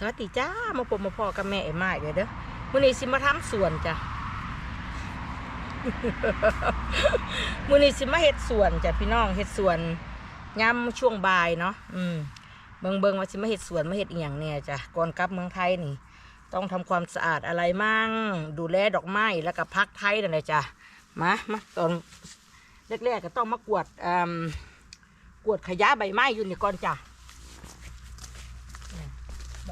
สวัสดีจ้า มาพบมาพอกับแม่เอ็มมาอีกแล้เด้อมื้อนี้สิมาทำสวนจ้ะมื้อนี้สิมาเฮ็ดสวนจ้ะพี่น้องเฮ็ดสวนยามช่วงบ่ายเนาะอืมเบิงเบิงว่าสิมาเฮ็ดสวนมาเฮ็ดอีหยังเนี่ยจ้ะก่อนกลับเมืองไทยนี่ ต้องทำความสะอาดอะไรมั่งดูแลดอกไม้แล้วก็พักไทยนั่นแหละจ้ะมามาตอนแรกๆก็ต้องมากวดอืมกวดขยะใบไม้อยู่นี่ก่อนจ้ะ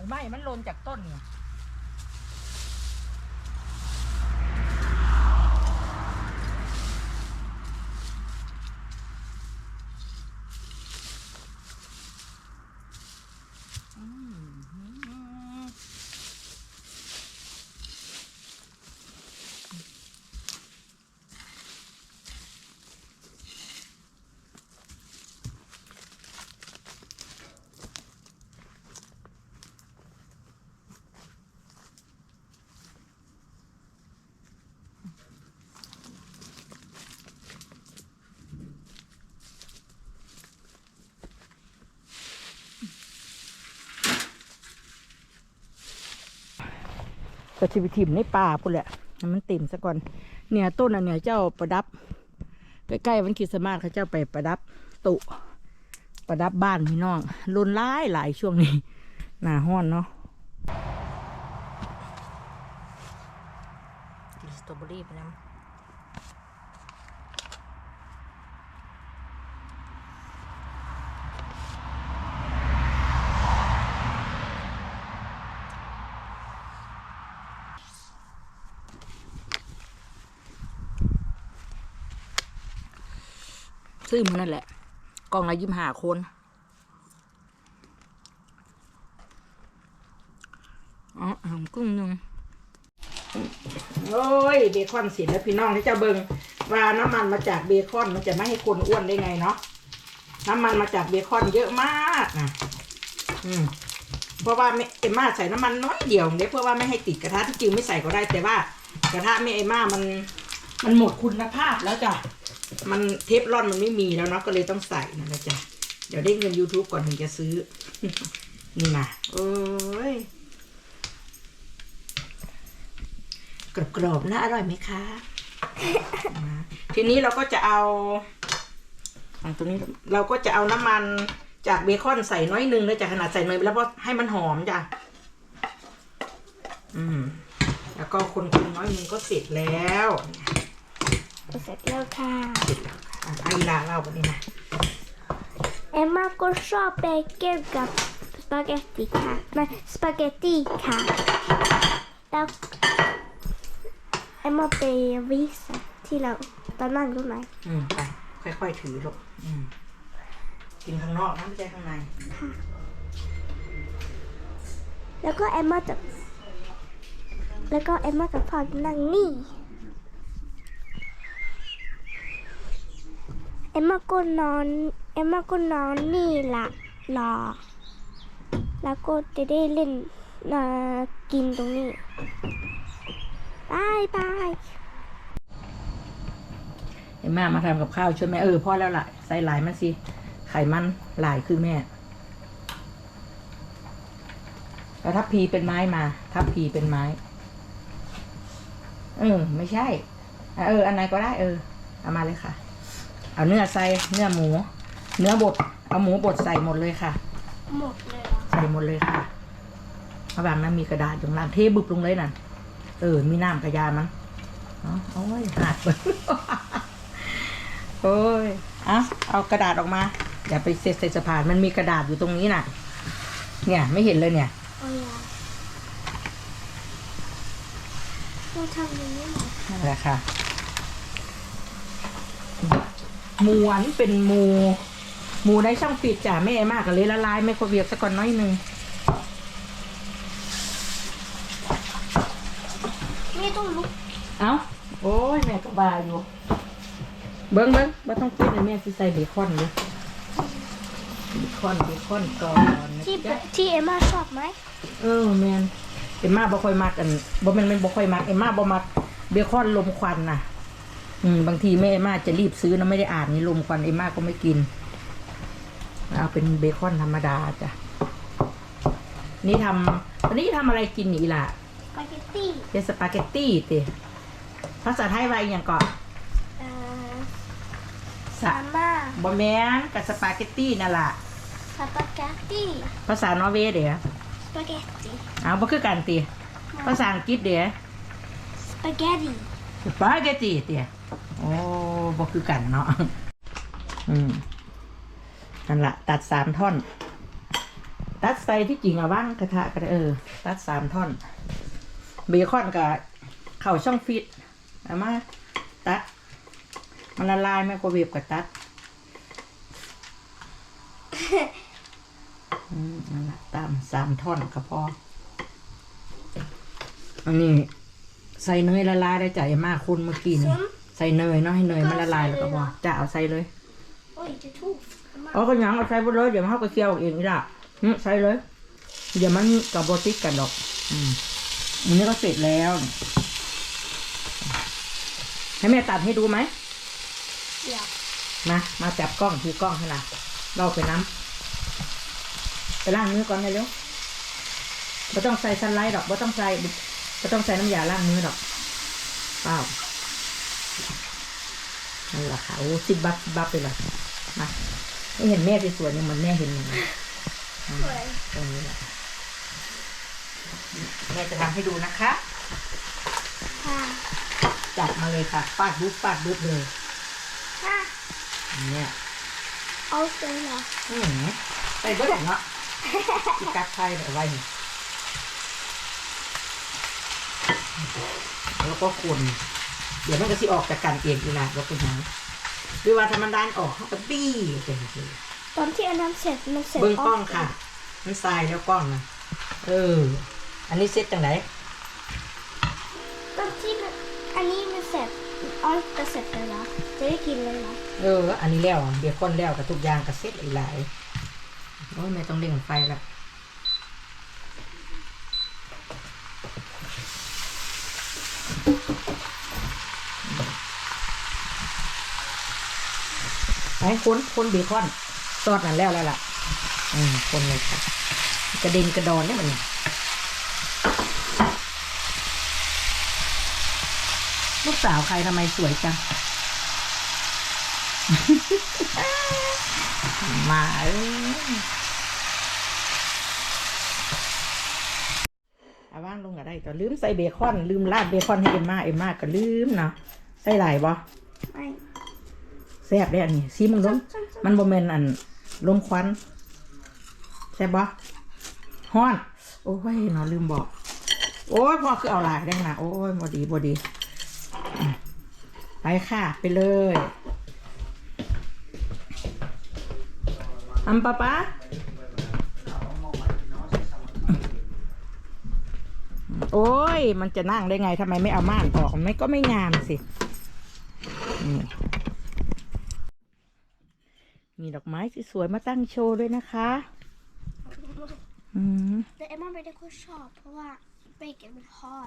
ไม้มันหล่นจากต้นเนี่ยอืม ก็ชีวิถิ่มในป่าพุ่นแหละให้มันเต็มซะก่อน เนี่ยต้นอันเนี่ยเจ้าประดับ ใกล้ๆวันคริสต์มาสเขาเจ้าไปประดับตุประดับบ้านพี่น้องรุนร้ายหลายช่วงนี้หนาห้อนเนาะกินสตรอเบอรี่ไปแล้ว ซื้อมันนั่นแหละ กล่องละยี่ห้าคน อ๋อหอมกุ้งนึงโอ้ยเบคอนเสียแล้วพี่น้องที่จะเบิงว่าน้ำมันมาจากเบคอนมันจะไม่ให้คนอ้วนได้ไงเนาะน้ำมันมาจากเบคอนเยอะมากนะอืมเพราะว่าเอมม่าใส่น้ำมันน้อยเดียวเด้เพื่อว่าไม่ให้ติดกระทะที่จริงไม่ใส่ก็ได้แต่ว่า กระทะแม่เอมม่ามันมันหมดคุณภาพแล้วจ้ะ มันเทฟลอนมันไม่มีแล้วเนาะก็เลยต้องใส่นั่นะจ้ะเดี๋ยวได้เงิน YouTube ก่อนถึงจะซื้อ นี่นะโอ้ยกรอบๆนะอร่อยไหมคะ ทีนี้เราก็จะเอาอะตรงนี้เราก็จะเอาน้ำมันจากเบคอนใส่น้อยนึงเลยจากขนาดใส่เนยไปแล้วเพราะให้มันหอมจ้ะ อืม แล้วก็คนๆน้อยนึงก็เสร็จแล้ว เสร็จแล้วค่ะเสร็จแล้วค่ะอะไอ้ลาเล่าวันนี้นะเอมมาก็ชอบเบเกอร์กับสปาเกตตีค่ะไม่สปาเกตตีค่ะแล้วเอมมาไปวิสที่เราตอนนั่งรู้ไหมอืมไปค่อยๆถือลูกอืมกินข้างนอกนะไม่ใช่ข้างในแล้วก็เอมมาจะแล้วก็เอมมากับพ่อนั่งนี่ อมมาก็นอน เอมมาก็นอนนี่ละรอ แล้วก็จะได้เล่นกินตรงนี้บายบายเห็นแม่มาทำกับข้าวช่วยแม่เออพ่อแล้วล่ะ ใส่หลายมันสิ ไขมันหลายคือแม่แล้วทับพีเป็นไม้มา ทับพีเป็นไม้ เออ ไม่ใช่อะเออ อันไหนก็ได้เออ เอามาเลยค่ะ เอาเนื้อใส่เนื้อหมู เนื้อบดเอาหมูบดใส่หมดเลยค่ะ หมดเลยใส่หมดเลยค่ะระหว่างนั้นมีกระดาษอยู่ข้างล่างเทบึบลงเลยนั่นเออมีน้ำกระยามั้งอ๋อโอ้ยหักไปโอ้ยเอาเอากระดาษออกมาอย่าไปเซ็ตใส่สะพานมันมีกระดาษอยู่ตรงนี้น่ะ เนี่ยไม่เห็นเลยเนี่ยโอ้ยเราทำอย่างนี้เหรอนั่นแหละค่ะ หมูอันเป็นหมูหมูในช่องฟิตจ้ะแม่มากกันเลยละลายไม่โครเวียบสักก่อนน้อยหนึงไม่ต้องลุกเอ้าโอ้ยแม่ก็บาอยู่ เบิ้งเบิ้งว่าต้องปิดเลยแม่สิใส่เบคอนเลยเบคอนเบคอนก่อนนะที่จ๊ะที่เอมมาชอบไหมเออแมนเอ็มมาบ่ค่อยมักกันบ่แม่นแม่นบ่ค่อยมักเอ็มมาบ่มักเบคอนลมควันน่ะ อืมบางทีแม่เอ็มมาจะรีบซื้อนะไม่ได้อ่านนี่ลมควันเอ็มมาก็ไม่กิน เอาเป็นเบคอนธรรมดาจ้ะ นี่ทำตอนนี้ทำอะไรกินนี่ล่ะ spaghetti เป็นสปาเกตตี้ติภาษาไทยว่าอหย่างก่อนเอ่อสะ mamma บอแมนกับสปาเกตตี้นั่นล่ะ spaghetti ภาษานอร์เวย์เดี๋ยว spaghetti เอาบ่คือกันติภาษาอังกฤษเดี๋ยว spaghetti สปาเกตตี้เตี๋ย โอ้บ่คือกันเนาะอืมนั่นละตัดสามท่อน ตัดใส่ที่จริงอะว่างกระทะก็ได้เออ ตัดสามท่อน เบคอนกับเข่าช่องฟิตเอามาตัด มันละลายไมโครเวฟกับตัดอืมนั่นละตามสามท่อนก็พอ อันนี้ ใส่เนยละลายได้จ่ายมากคุณเมื่อกี้นี่ Sånn. ใส่เนยเนาะให้เนยมันละลายแล้วก็พอจะเอาใส่เลย Oj, det tog. Mamma. เอาก็ยังเอาใส่ไปเลยเดี๋ยวมันเขาก็เคี่ยวเองนี่ละอืมใส่เลย เดี๋ยวมันกับโบติกกันดอก อืมอันนี้ก็เสร็จแล้ว ให้แม่ตัดให้ดูไหม Ja. มามาจับกล้องถือกล้องให้ละเราไปน้ำไปล้างมือก่อนเลยเร็วไม่ต้องใส่ซันไลท์ดอกไม่ต้องใส่ไม่ต้องใส่น้ำยาล้างมือดอกเปล่า นั่นแหละค่ะ โอ้สิบบับสิบบับไปเลยมาไม่เห็นแม่สวยๆเนี่ยเหมือนแม่เห็นอย่างนี้อืมตรงนี้แหละแม่จะทำให้ดูนะคะ Ha. จัดมาเลยค่ะฟาดบุ๊บฟาดบุ๊บเลย Ha. เนี่ย Allt det där. อืมใส่ก็ได้เนาะอีกักไทยแบบไว้นี่แล้วก็คน เดี๋ยวมันก็สิออกจากกันเองอีหละแล้วเป็นหยังหรือว่าถ้ามันด้านออกเขาก็บี้ไปเลย De till en sätt, men sätt เบิ้งกล้องค่ะ มันทรายแล้วกล้องนะเออ อันนี้เซ็ตจังไหน De till en ny med sätt. Allt är sätt det där. Det är killen där. เออ อันนี้แล้วเบียร์ก้นแล้วกับทุกอย่างกับเซ็ตอีหลายโอ้ยไม่ต้องเล่งไฟละ ไอ้คนคนเบคอนซอสนั่นแล้วแล้วล่ะ อืมคนเลยค่ะกระเด็นกระดอนเนี่ยมันลูกสาวใครทำไมสวยจัง มาเอ้อาว่างลงก็ได้แต่ลืมใส่เบคอน ลืมราดเบคอนให้เอ็มมาเอ็มมาก็ลืมเนาะใส่หลายบ่ Nej. แซ่บได้อันนี้ซีมึงลงมันบ่แม่นอันลมควันแซ่บบ่ฮ้อน โอ้ยเนาะลืมบอก โอ้ยพ่อคือเอาหลายได้นะโอ้ยบ่ดีบ่ดีอืมไปค่ะ ไปเลยอัมปะปะโอ้ย มันจะนั่งได้ไงทำไมไม่เอาม่านออก มันไม่ก็ไม่งามสินี่ มีดอกไม้ สวยๆมาตั้งโชว์ด้วยนะคะอืม Det Emma väljer att köpa på vad bacon vill ha.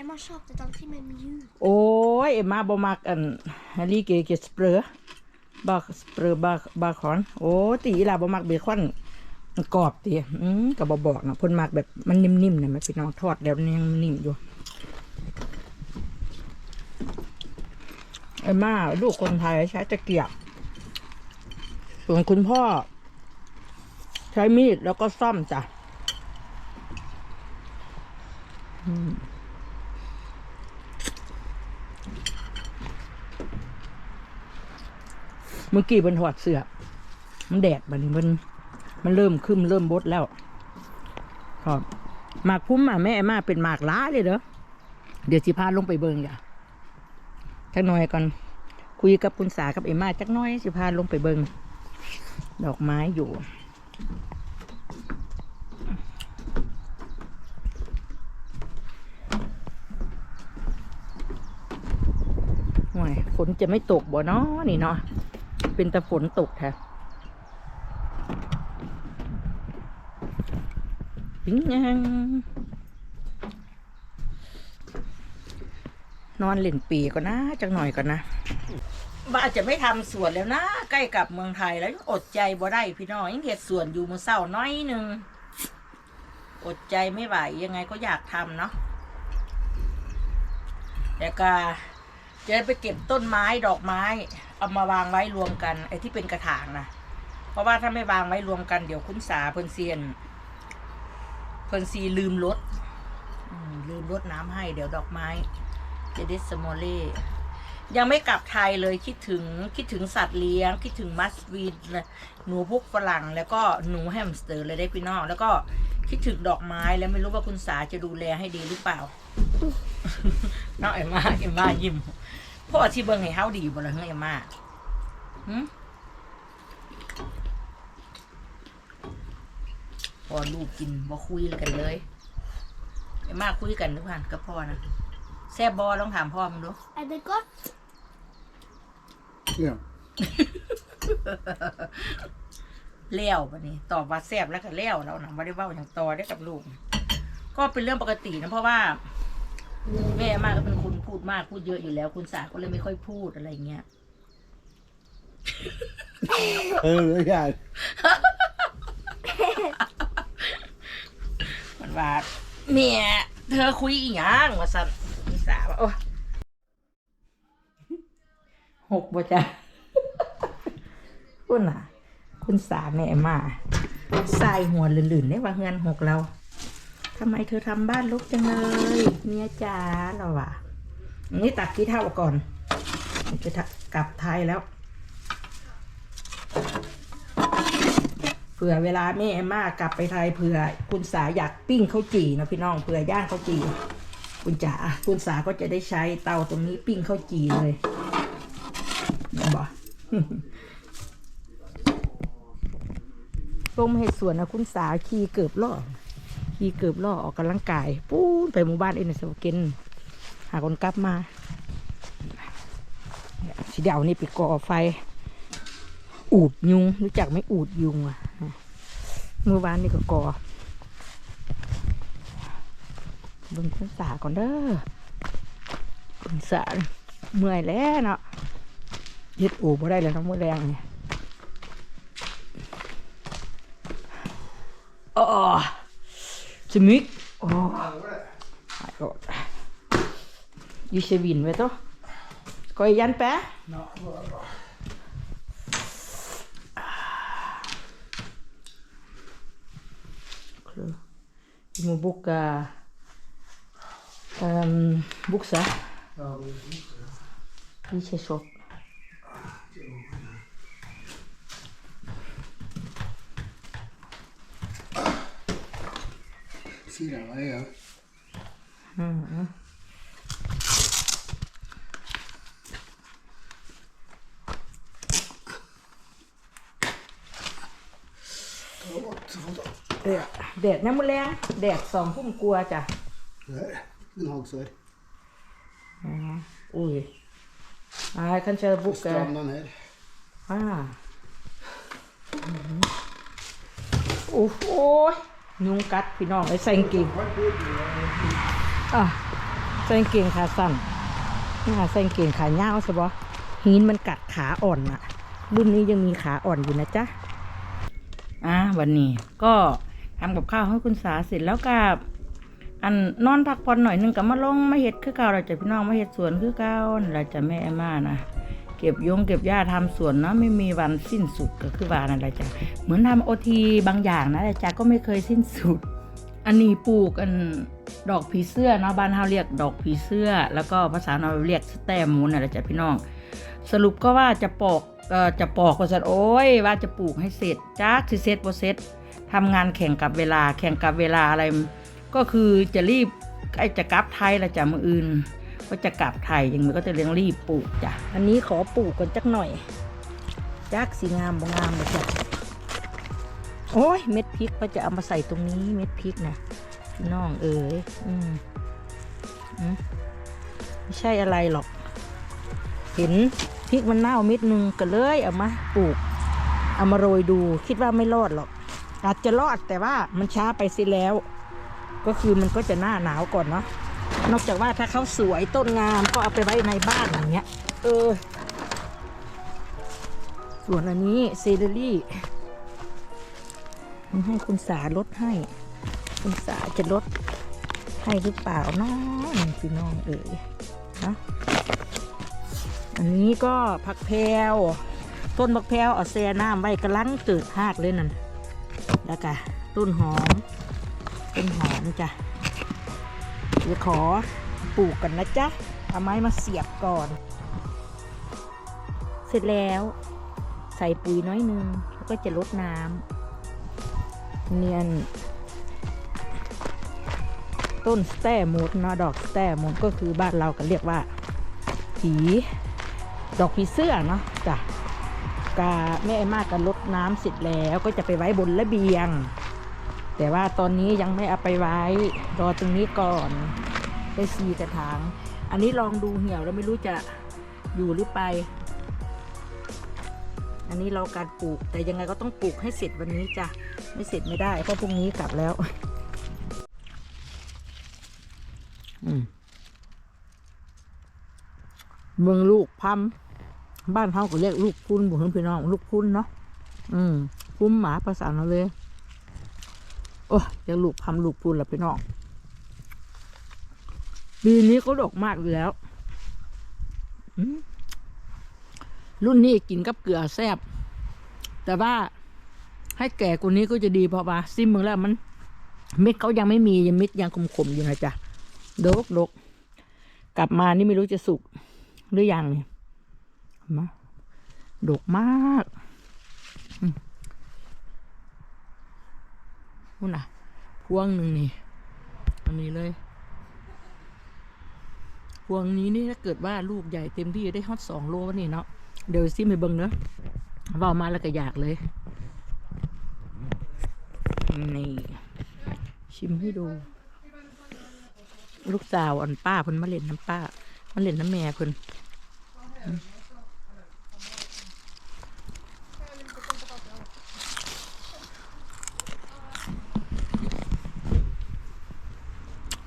Emma köpte dem till med mjuk. โอ้ยเอ็มมาบมักอันฮันลี่เกเกสเปรอบักสเปรอบาบาคอนโอ้ตีอีหลาบมักเบคอนมันกรอบตีอืมกับบบอกนะเพ่นมักแบบมันนิ่มๆนะมันเป็นน้องทอดแล้วมันยังนิ่มอยู่เอ็มมาลูกคนไทยใช้ตะเกียบ ส่วนคุณพ่อ ใช้มีดแล้วก็ซ่อมจ้ะเมื่อกี้มันถอดเสื้อ มันแดดบันมัน มันเริ่มขึ้นเริ่มบดแล้วครับหมากพุ่มอะแม่มาเป็นหมากล้าเลยเด้อเดี๋ยวสิพาลงไปเบิงอย่าจักหน่อยก่อน คุยกับคุณสากับเอ็มมาจักหน้อยสิพาลงไปเบิง ดอกไม้อยู่ ห่วยฝนจะไม่ตกบ่เนาะนี่เนาะ เป็นแต่ฝนตกแท้ปิ้งยังนอนเล่นปีก่อนนะ จังหน่อยก่อนนะ ว่าจะไม่ทำสวนแล้วนะใกล้กับเมืองไทยแล้วอดใจบ่ได้พี่น้องยังเห็ดสวนอยู่มือเศร้าน้อยหนึ่งอดใจไม่ไหวยังไงก็อยากทำเนาะแล้วก็จะไปเก็บต้นไม้ดอกไม้ เอามาวางไว้รวมกันไอ้ที่เป็นกระถางนะเพราะว่าถ้าไม่วางไว้รวมกันเดี๋ยวคุณสาเพิ่นเซียนเพิ่นซีลืมรดอืมลืมรดน้ำให้เดี๋ยวดอกไม้เจดิสโมเล่ ยังไม่กลับไทยเลยคิดถึงคิดถึงสัตว์เลี้ยง คิดถึงมัสวีดหนูพวกฝรั่งแล้วก็หนูแฮมสเตอร์เลยได้พี่น้องแล้วก็คิดถึงดอกไม้แล้วไม่รู้ว่าคุณสาจะดูแลให้ดีหรือเปล่าน้องเอ็มมาเอ็มมายิ้มพ่อที่เบิ่งให้เฮาดีบ่ล่ะเฮ้ยเอ็มมาหึพอลูกกินบ่คุยกันเลยเอ็มมาคุยกันทุกผ่านกับพ่อนะแซ่บบอลองถามพ่อมึงดู Är det gott? Ja. เลี้ยวปะนี่ตอบว่าแซ่บแล้วก็เลี้ยวแล้วนะไม่ได้เว้าอย่างต่อได้กับลูก ก็เป็นเรื่องปกตินะเพราะว่า แม่มากก็เป็นคนพูดมากพูดเยอะอยู่แล้ว คุณสาก็เลยไม่ค่อยพูดอะไรเงี้ย Hur är det? มันว่าเมียเธอคุยอีหยังว่าสันคุณสาว่าโอ้ บ่จ้ะคุณน่ะ คุณสาแม่มาใส่หัวลื่นๆเนี่ยว่าเงินหกเราทำไมเธอทำบ้านลุกจังเลยเมียจ๋าเราว่ะอันนี้ตักกี่เท่าก่อนจะกลับไทยแล้วเผื่อเวลาแม่มากลับไปไทยเผื่อ คุณสาอยากปิ้งข้าวจี่นะพี่น้องเผื่อย่างข้าวจี่คุณจ๋าคุณสาก็จะได้ใช้เตาตรงนี้ปิ้งข้าวจี่เลย ลงมาเห็ดสวนนะคุณสาขี่เกือบล่อขี่เกือบล่อออกกำลังกายปู้นไปหมู่บ้านเอ็นสวกินหาคนกลับมาสีเดาวนี่ไปก่อไฟ อูดยุง รู้จักไหมอูดยุงอะเมื่อวานนี่ก็ก่อบิ่งคุณสาก่อนเด้อคุณสาเมื่อยแล้วเนาะ เฮ็ดอูบ่ได้แล้วเนาะมื้อแรงเนี่ย Åh, så mycket. Åh, my god. Josefin, vet du. Skal jeg hjelpe? Klar. Vi må bukke um, bukser. Ikke shop. Fyra, vad är det? Mm. Ja, แดดน้ำมือแรงแดดสองพุ่มกลัวจ้ะ Nej, en halvsår. อ๋ออุ้ยอ่าคันเชอร์บุกเกอร์ Stranden här. อ่าโอ้โห ยุงกัดพี่น้องไอ้ใส่กางเกงอะใส่กางเกงขาสั้นนี่ค่ะใส่กางเกงขายาวใช่ปะหินมันกัดขาอ่อนอะรุ่นนี้ยังมีขาอ่อนอยู่นะจ๊ะอะวันนี้ก็ทำกับข้าวให้คุณสาเสร็จแล้วกับอันนอนพักผ่อนหน่อยหนึงกับมาลงมาเห็ดคือเก่าเราจะพี่น้องมาเห็ดสวนคือเก่าเราจะแม่แอมมานะ เก็บยงเก็บหญ้าทำสวนเนาะไม่มีวันสิ้นสุดก็คือว่านั่นแหละจ้ะเหมือนทำโอทีบางอย่างนะแต่จ้ะก็ไม่เคยสิ้นสุด อันนี้ปลูกอันดอกผีเสื้อเนาะบ้านเฮาเรียกดอกผีเสื้อ แล้วก็ภาษาเราเรียกสแตมมูนน่ะแหละจ้ะพี่น้อง สรุปก็ว่าจะปอกเอ่อจะปอกก็จะโอ้ยว่าจะปลูกให้เสร็จจ้าสิเสร็จบ่เสร็จทำงานแข่งกับเวลาแข่งกับเวลาอะไร ก็คือจะรีบใกล้จะกลับไทยล้วจ้ะมืออื่น ก็จะกลับไทยย่างนี้ก็จะเลี้ยงรีบปลูกจ้ะ อันนี้ขอปลูกกันจักหน่อยจักสีงามบงามเลยจ้ะ โอ้ยเม็ดพริกก็จะเอามาใส่ตรงนี้เม็ดพริกนะพี่น้องเอ๋ยอืมอืมไม่ใช่อะไรหรอก เห็นพริกมันเน่าเม็ดหนึงก็เลยเอามาปลูก เอามาโรยดูคิดว่าไม่รอดหรอก อาจจะรอดแต่ว่ามันช้าไปสิแล้ว ก็คือมันก็จะหน้าหนาวก่อนเนาะ นอกจากว่าถ้าเขาสวยต้นงามก็เอาไปไว้ในบ้านอย่างเงี้ย เออ ส่วนอันนี้เซเลอรี่ให้คุณสาลดให้ คุณสาจะลดให้หรือเปล่านาะนี่พี่น้องเอ๋ยนะอันนี้ก็ผักแพรวต้นผักแพรวเอาแซ่น้ำไว้กำลังเกิดหากเลยนั่นแล้วก็ต้นหอมต้นหอมจ้ะ เดี๋ยวขอปลูกกันนะจ๊ะ เอาไม้มาเสียบก่อน เสร็จแล้ว ใส่ปุ๋ยน้อยนึง แล้วก็จะลดน้ำเนียน ต้นสแตมมูดนะดอกสแตมมูดก็คือบ้านเราก็เรียกว่า ผี ดอกผีเสื้อเนาะจ้ะกาแม่ไอ้มากก็ลดน้ำเสร็จแล้วก็จะไปไว้บนระเบียง แต่ว่าตอนนี้ยังไม่เอาไปไว้ รอตรงนี้ก่อนได้ซีกระถาง อันนี้ลองดูเหี่ยวแล้วไม่รู้จะอยู่หรือไป อันนี้เราการปลูก แต่ยังไงก็ต้องปลูกให้เสร็จวันนี้จ้ะ ไม่เสร็จไม่ได้เพราะพรุ่งนี้กลับแล้ว อืมเมืองลูกพัมบ้านเขาก็เรียกลูกพุ่นบุญพี่น้อง ลูกพุ่นเนาะ อืมพุ่มหมาภาษาเราเลย โอ้ยเรียกลูกพัมลูกพุ่นละพี่น้องปีนี้ก็ดอกมากอยู่แล้วอืมรุ่นนี้กินกับเกลือแซบแต่ว่าให้แก่กว่านี้ก็จะดีเพราะว่าซิมมึงแล้วมันเม็ดเขายังไม่มียังเม็ดยังขมๆอยู่นะจ๊ะดกดกกลับมานี่ไม่รู้จะสุกหรือยังเนี่ยมาดกมากอืมู่นน่ะพวงหนึ่งนี่อันนี้เลย พวงนี้นี่ถ้าเกิดว่าลูกใหญ่เต็มที่ได้ฮอตสองโลนี่เนาะเดี๋ยวซิมไปเบิ้งเนาะว่ามาแล้วก็อยากเลย นี่ ชิมให้ดู ลูกสาวอันป้าเพิ่นมาเล่นน้ำป้ามาเล่นน้ำแม่เพิ่นอืม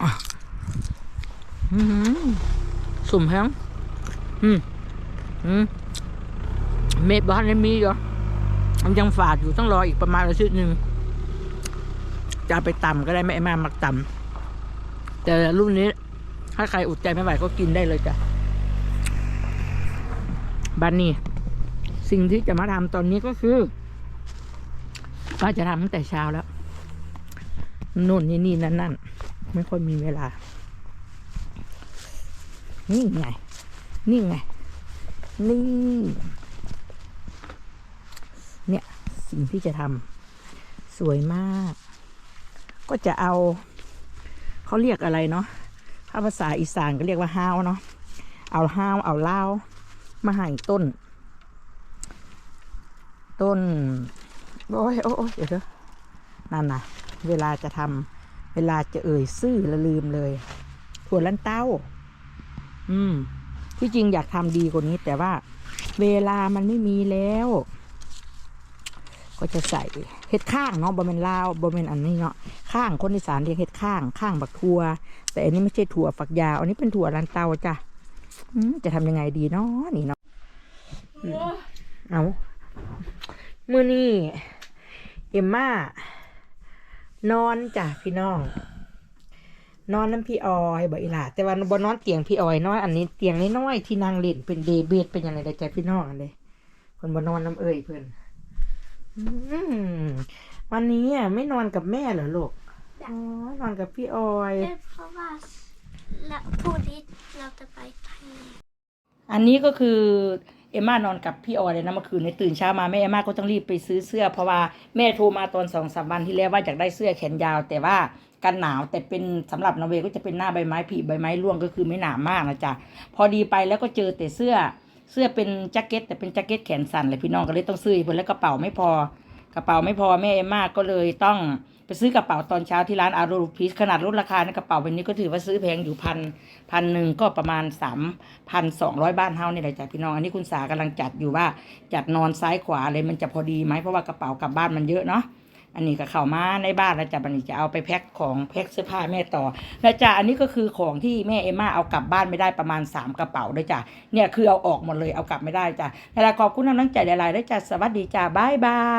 อะอื้อหือ สุ่มแฮงอืมอืมเม็ดบ้านยังมีอยู่มันยังฝาดอยู่ต้องรออีกประมาณอาทิตย์หนึ่งจะไปตำก็ได้ไม่มามักตำแต่รุ่นนี้ ถ้าใครอุดใจไม่ไหวก็กินได้เลยจ้ะบันนี้สิ่งที่จะมาทำตอนนี้ก็คือก็จะทำตั้งแต่เช้าแล้ว นู่นนี่นี่นั่นนั่นไม่ค่อยมีเวลา นี่ไง นี่ไง นี่ เนี่ย สิ่งที่จะทำสวยมาก ก็จะเอา เขาเรียกอะไรเนาะถ้าภาษาอีสานก็เรียกว่าห้าวเนาะ เอาห้าวเอาเล่าวมาห้ต้น ต้น โอ้ยโอ้ยโอ้ยเดี๋ยวเถอะนั่นนะเวลาจะทำเวลาจะเอ่ยซื่อละลืมเลยถั่วลันเต้า อืม ที่จริงอยากทำดีกว่านี้ แต่ว่า เวลามันไม่มีแล้ว ก็จะใส่เห็ดข้างเนาะบะเมนลาวบะเมนอันนี้เนาะข้างคนอีสานเรียกเห็ดข้าง ข้างบักทัวแต่อันนี้ไม่ใช่ถั่วฝักยาว อันนี้เป็นถั่วลันเตาจ้ะอืมจะทำยังไงดีเนาะนี่เนาะอืมเอามือนี่เอ็มม่านอนจ้ะพี่น้อง นอนน้ำพี่ออยบอกอีหล่าแต่ว่าบนนอนเตียงพี่ออยนอนอันนี้เตียงน้อยๆที่นางเล่นเป็นเดย์เบดเป็นยังไงได้ใจพี่น้องอันเลยคนบนนอนน้ำเอ่ยเพื่อนอืมวันนี้อะไม่นอนกับแม่เหรอลูกอ๋อนอนกับพี่ออย Det är för vad la, på ditt låter på pengar. อันนี้ก็คือเอมมานอนกับพี่ออยเลยนะเมื่อคืนในตื่นเช้ามาแม่เอมมาก็ต้องรีบไปซื้อเสื้อ เพราะว่าแม่โทรมาตอนสองสามวันที่แล้วว่าอยากได้เสื้อแขนยาว แต่ว่า กันหนาวแต่เป็นสำหรับนอร์เวย์ก็จะเป็นหน้าใบไม้ผลิใบไม้ร่วงก็คือไม่หนามากนะจ๊ะพอดีไปแล้วก็เจอแต่เสื้อเสื้อเป็นแจ็คเก็ตแต่เป็นแจ็คเก็ตแขนสั้นเลยพี่น้องก็เลยต้องซื้อเพิ่นแล้วกระเป๋าไม่พอกระเป๋าไม่พอแม่เอมมากก็เลยต้องไปซื้อกระเป๋าตอนเช้าที่ร้านอารูพีชขนาดลดราคาในกระเป๋าใบนี้ก็ถือว่าซื้อแพงอยู่พันพันหนึ่งก็ประมาณสามพันสองร้อยบ้านเฮานี่แหละจ้ะพี่น้อง อันนี้คุณสากำลังจัดอยู่ว่าจัดนอนซ้ายขวาอะไรมันจะพอดีไหมเพราะว่ากระเป๋ากลับบ้านมันเยอะเนาะ อันนี้ก็เข้ามาในบ้านแล้วจ้ะบันนี้จะเอาไปแพ็คของแพ็คเสื้อผ้าแม่ต่อแล้วจ้ะอันนี้ก็คือของที่แม่เอมมาเอากลับบ้านไม่ได้ประมาณสามกระเป๋าด้วยจ้ะเนี่ยคือเอาออกหมดเลยเอากลับไม่ได้จ้ะแต่ละขอบคุณน้ำลังใจหลายๆด้วยจ้ะสวัสดีจ้ะบายบาย